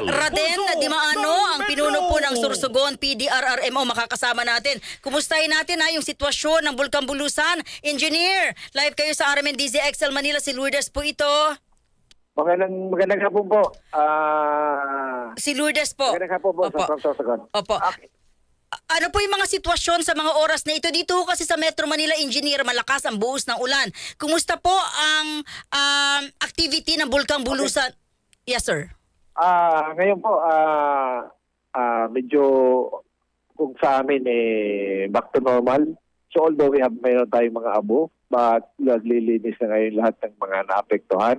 Raden Dimaano, ang pinuno po ng Sursugon PDRRMO, makakasama natin. Kumustahin natin ha yung sitwasyon ng Bulkan Bulusan. Engineer, live kayo sa RMNDZ XL Manila. Si Lourdes po ito. Magandang, magandang hapon po. Ah, Si Lourdes po. magandang hapon po Opo. sa Sorsogon. Opo. Okay. A- Ano po yung mga sitwasyon sa mga oras na ito? Dito ho kasi sa Metro Manila, engineer, malakas ang buhos ng ulan. Kumusta po ang um, activity ng Bulkan Bulusan? Yes, sir. Ah, ngayon po, ah, ah, medyo kung sa amin eh, back to normal. So although we have mayroon tayong mga abo, but naglilinis na ngayon lahat ng mga naapektuhan.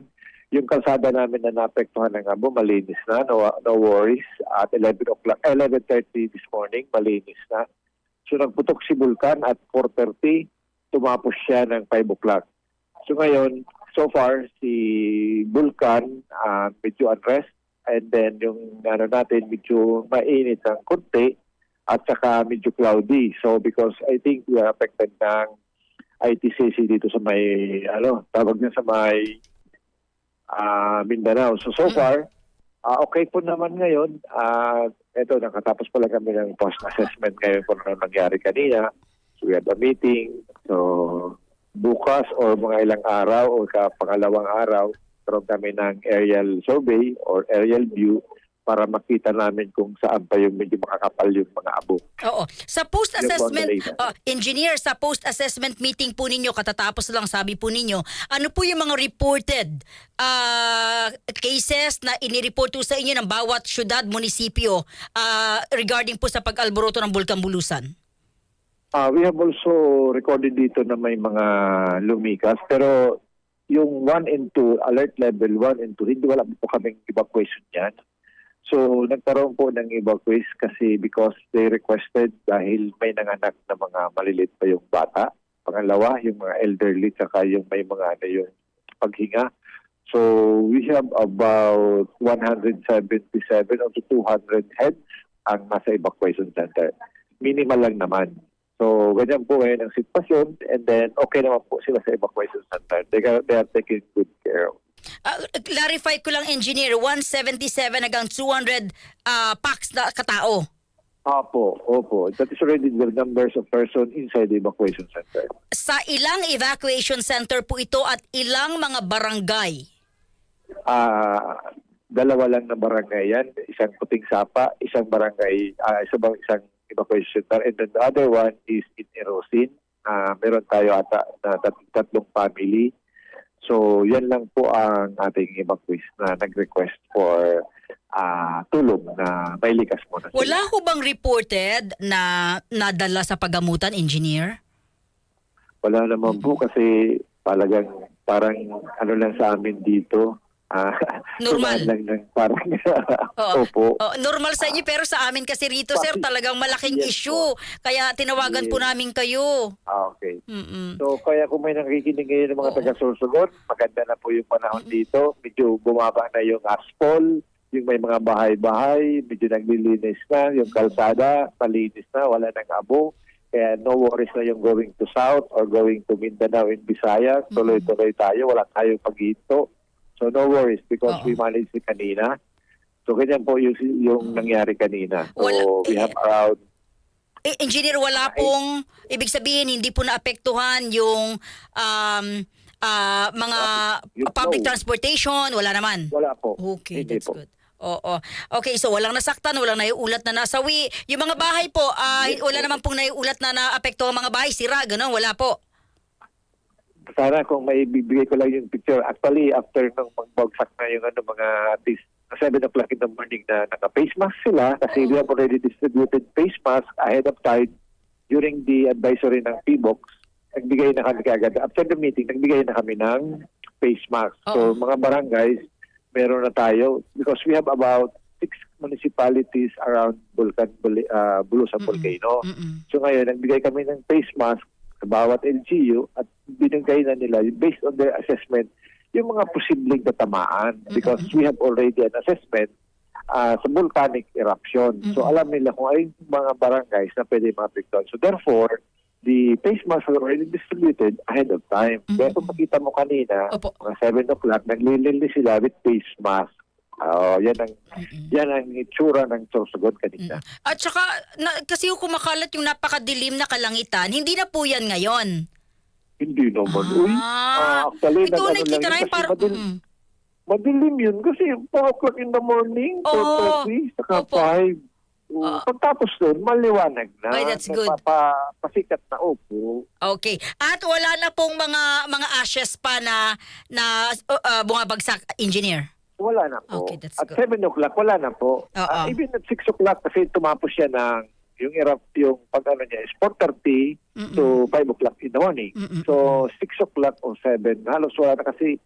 Yung kalsada namin na naapektuhan ng abo, malinis na, no, no worries. At 11 o'clock, 11.30 this morning, malinis na. So nagputok si Vulcan at 4.30, tumapos siya ng 5 o'clock. So ngayon, so far, si Vulcan ah, medyo unrest and then yung ano natin medyo mainit ng konti at saka medyo cloudy. So because I think we are affected ng ITCC dito sa may ano, tawag niya sa may ah, Mindanao. So so far, ah, okay po naman ngayon. Ah, eto nakatapos pala kami ng post assessment ngayon kung ano nangyari kanina. So we had a meeting. So bukas or mga ilang araw o kapangalawang araw, karoon kami ng aerial survey or aerial view para makita namin kung saan pa yung medyo makakapal yung mga abo. Oo. Sa post-assessment, uh, engineer, sa post-assessment meeting po ninyo, katatapos lang sabi po ninyo, ano po yung mga reported uh, cases na inireport po sa inyo ng bawat syudad, munisipyo uh, regarding po sa pag-alboroto ng Bulkan Bulusan? Ah, we have also recorded dito na may mga lumikas pero yung 1 and 2, alert level 1 and 2, hindi wala po kaming evacuation yan. So, nagkaroon po ng evacuate kasi because they requested dahil may nanganak na mga malilit pa yung bata. Pangalawa, yung mga elderly, saka yung may mga ano yung paghinga. So, we have about 177 or to 200 heads ang nasa evacuation center. Minimal lang naman. So, ganyan po ngayon ang sitwasyon and then okay naman po sila sa evacuation center. They are, they are taking good care of. Uh, clarify ko lang, engineer, 177 hanggang 200 uh, packs na katao. Opo, opo. That is already the numbers of person inside the evacuation center. Sa ilang evacuation center po ito at ilang mga barangay? Ah, dalawa lang na barangay yan. Isang puting sapa, isang barangay, ah, isa bang isang evacuation center. And then the other one is in Erosin. Ah, meron tayo ata na tat- tatlong family. So, yan lang po ang ating evacuees na nag-request for ah, tulong na may likas muna. sila. Wala ho bang reported na nadala sa pagamutan, engineer? Wala naman po kasi talagang parang ano lang sa amin dito. Ah, Normal. lang ng parang Oo. opo. Oh, normal sa inyo pero sa amin kasi rito sir talagang malaking Yes issue. Kaya tinawagan po Yes. namin kayo. Ah, okay. Mm-mm. So kaya kung may nakikinig ngayon ng mga Oo. taga-Sorsogon, maganda na po yung panahon dito. Medyo bumaba na yung asphalt, yung may mga bahay-bahay, medyo naglilinis na, yung kalsada, malinis na, wala nang abo. Kaya no worries na yung going to South or going to Mindanao in Visayas. Tuloy-tuloy tayo, wala tayong paghinto. So no worries because Oo. we managed it kanina. So ganyan po yung, yung nangyari kanina. So Wala- we have around Eh, engineer, wala pong, ibig sabihin, hindi po naapektuhan yung um, ah, mga Yung public flow. transportation, wala naman. wala po. Okay, Hindi that's po. good. Oo. Okay, so walang nasaktan, walang naiulat na nasawi. Yung mga bahay po, ah, wala naman pong naiulat na naapektuhan mga bahay, sira, gano'n, wala po. Sana kung may bibigay ko lang yung picture. Actually, after nung magbagsak na yung ano, mga at least 7 o'clock in the morning na naka-face mask sila kasi we have already distributed face mask ahead of time during the advisory ng PBOX. Nagbigay na kami kagad. After the meeting, nagbigay na kami ng face mask. So, mga barangays, meron na tayo because we have about six municipalities around Bulcan, Bul- uh, Bulusan Mm-mm. Volcano. Mm-mm. So ngayon, nagbigay kami ng face mask sa bawat LGU at binigay na nila based on their assessment yung mga posibleng tatamaan because we have already an assessment uh, sa volcanic eruption. So Mhm. alam nila kung ay mga barangays na pwede maapektuhan. So therefore, the face masks were already distributed ahead of time. Mhm. Kaya kung makita mo kanina, Opo. mga 7 o'clock, naglilinis sila with face mask. Oo, yan ang yan ang itsura ng Sorsogon kanina. At saka, na, kasi yung kumakalat yung napakadilim na kalangitan, hindi na po yan ngayon. Hindi naman. Uy, Ah, ah, actually, ito nag-ano nakikita lang na yun yung parang... kasi madil- Mm. Madilim yun kasi 4 o'clock in the morning, Oo. 4.30, saka Opo. 5. Ah. Pagtapos doon, maliwanag na. Ay, that's good. Nagpapa- pasikat na opo. Okay. At wala na pong mga mga ashes pa na na uh, uh, bumabagsak engineer. Wala na po. Okay, that's at good. 7 o'clock, wala na po. Oo. Ah, even at 6 o'clock, kasi tumapos siya ng yung erap, yung pag ano niya is 4.30 Mm-mm. to 5 o'clock in the morning. Mm-mm. So, 6 o'clock o 7, halos wala na kasi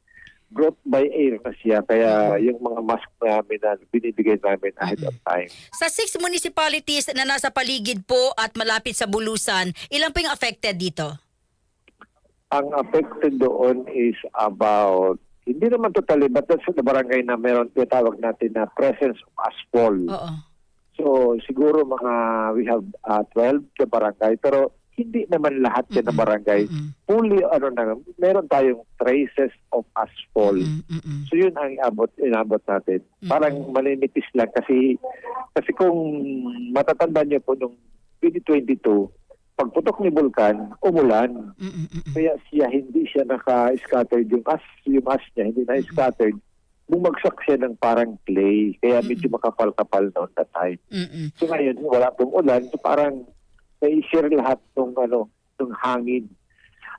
brought by air na siya. Kaya yung mga mask namin na binibigay namin ahead of time. Sa six municipalities na nasa paligid po at malapit sa Bulusan, ilan po yung affected dito? Ang affected doon is about, hindi naman totally, but that's the barangay na meron, tinatawag natin na presence of asphalt. Oo. So, siguro mga, we have uh, 12 na barangay, pero hindi naman lahat yan na barangay. Mm-mm. Fully, ano na, meron tayong traces of asphalt. Mm-mm. So yun ang abot, inabot natin. Parang malinitis lang kasi kasi kung matatanda niyo po nung 2022, pagputok ni Vulcan, umulan. Mm-mm. Kaya siya hindi siya naka-scattered yung as yung as niya hindi na-scattered. Bumagsak siya ng parang clay. Kaya medyo makapal-kapal noon that time. Mm-mm. So ngayon, wala pong ulan. So parang na-share lahat ng ano, ng hangin.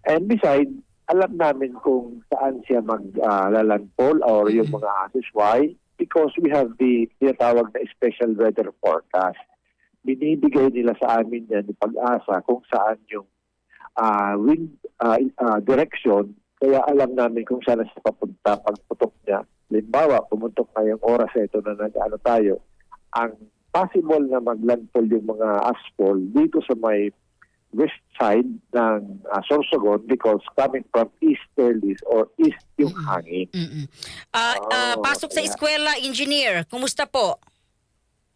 And beside, alam namin kung saan siya maglalandfall or yung mga ases. Why? Because we have the tinatawag na special weather forecast. Binibigay nila sa amin yan pag-asa kung saan yung ah, wind ah, ah, direction. Kaya alam namin kung saan siya papunta pagputok niya. Limbawa, pumutok ngayong oras na ito na nag-ano tayo, ang possible na maglandfall yung mga asphalt dito sa may west side ng uh, Sorsogon because coming from easterlies or east yung hangin. Mm-mm. Ah, Oh, pasok sa eskwela, engineer. Kumusta po?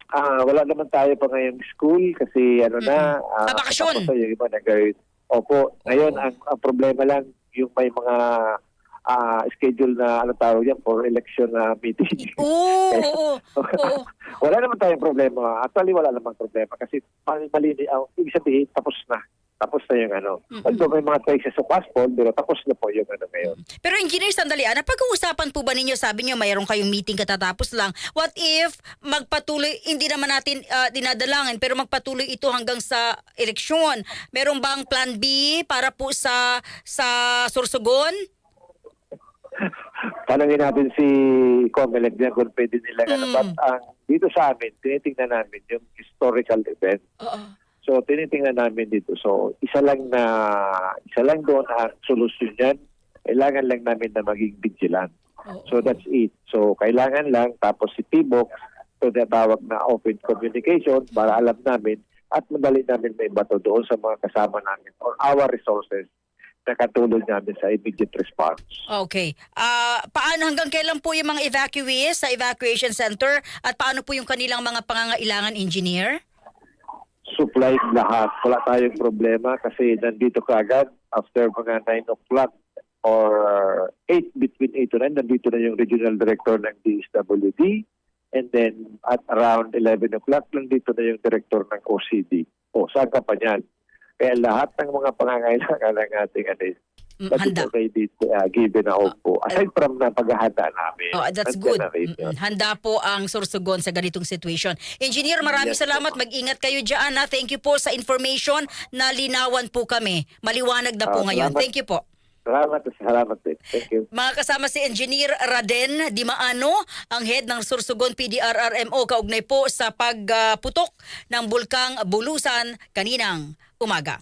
Ah, wala naman tayo pa ngayong school kasi ano na, Mm-mm. Ah, bakasyon. tapos na yung iba Opo, ngayon ang, ang problema lang yung may mga ah, schedule na ano tawag yan for election na meeting. Oo, oo, oo. wala naman tayong problema. Actually, wala namang problema kasi mali, mali, ang ibig sabihin, tapos na. Tapos na yung ano. Mm-mm. Although may mga traces of passport, pero tapos na po yung ano ngayon. Pero engineer, sandali, ah, napag-uusapan po ba ninyo, sabi niyo mayroon kayong meeting katatapos lang, what if magpatuloy, hindi naman natin ah, dinadalangin, pero magpatuloy ito hanggang sa eleksyon? Meron bang plan B para po sa sa Sorsogon? Tanungin natin si Comelec niya kung pwede nila. Ano, Mm. but ang dito sa amin, tinitingnan namin yung historical event. Oo. So tinitingnan namin dito. So isa lang na isa lang doon ang solusyon niyan. Kailangan lang namin na maging vigilant. So that's it. So kailangan lang tapos si Tibok so tawag na open communication para alam namin at madali namin may bato doon sa mga kasama namin or our resources na katulong namin sa immediate response. Okay. Ah, paano hanggang kailan po yung mga evacuees sa evacuation center at paano po yung kanilang mga pangangailangan engineer? Supply lahat. Wala tayong problema kasi nandito kaagad after mga 9 o'clock or 8, between 8 to 9, nandito na yung regional director ng DSWD. And then at around 11 o'clock, nandito na yung director ng OCD. O, saan ka pa niyan? Kaya lahat ng mga pangangailangan ng ating ano, is Mm, Handa. already uh, given na off po. Aside from na paghahanda namin. Oh, that's good. Mm-mm. Handa po ang Sorsogon sa ganitong situation. Engineer, maraming Yes, salamat. Mag-ingat kayo dyan. Ha? Thank you po sa information na linawan po kami. Maliwanag na po Ah, ngayon. salamat. Thank you po. Salamat, salamat din. Thank you. Mga kasama si Engineer Raden Dimaano, ang head ng Sursugon PDRRMO kaugnay po sa pagputok ng Bulkang Bulusan kaninang umaga.